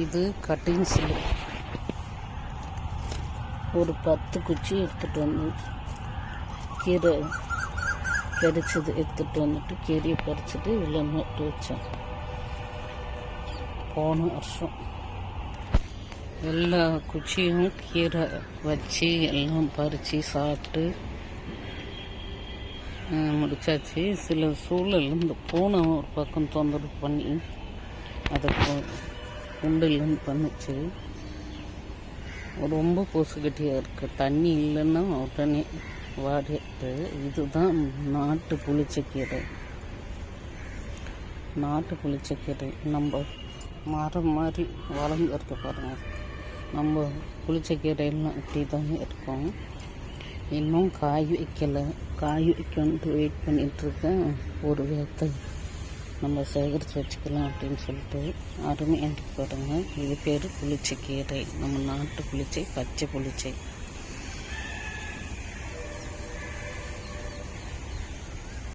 இது கட்டிங் சில்லு ஒரு பத்து குச்சி எடுத்துகிட்டு வந்து கீரை பறிச்சது எடுத்துகிட்டு வந்துட்டு கீரையை பறிச்சுட்டு இதில் நட்டு வச்சேன். போன வருஷம். எல்லா குச்சியும் கீரை வச்சு எல்லாம் பறித்து சாப்பிட்டு முடிச்சாச்சு. சில சூழல் இந்த பூனை ஒரு பக்கம் தொந்தரவு பண்ணி குண்டு இல்லைன்னு பண்ணுச்சு ரொம்ப கொசுக்கட்டியாக இருக்குது தண்ணி இல்லைன்னா உடனே வாடிட்டு இதுதான் நாட்டு புளிச்சக்கீரை. நாட்டு புளிச்சக்கீரை. நம்ம மரம் மாதிரி வளர்ந்துருக்கு பாருங்கள் நம்ம புளிச்சக்கீரையெல்லாம் இப்படி தான் இருக்கும். இன்னும் காய் வைக்கலை. காய் வைக்கணுன்ட்டு வெயிட் பண்ணிகிட்ருக்கேன் ஒரு வேத்தை நம்ம சேகரித்து வச்சுக்கலாம் அப்படின்னு சொல்லிட்டு அருமையாக இருக்கு பாருங்க இது பேர் புளிச்சை கீரை நம்ம நாட்டு புளிச்சை பச்சை புளிச்சை.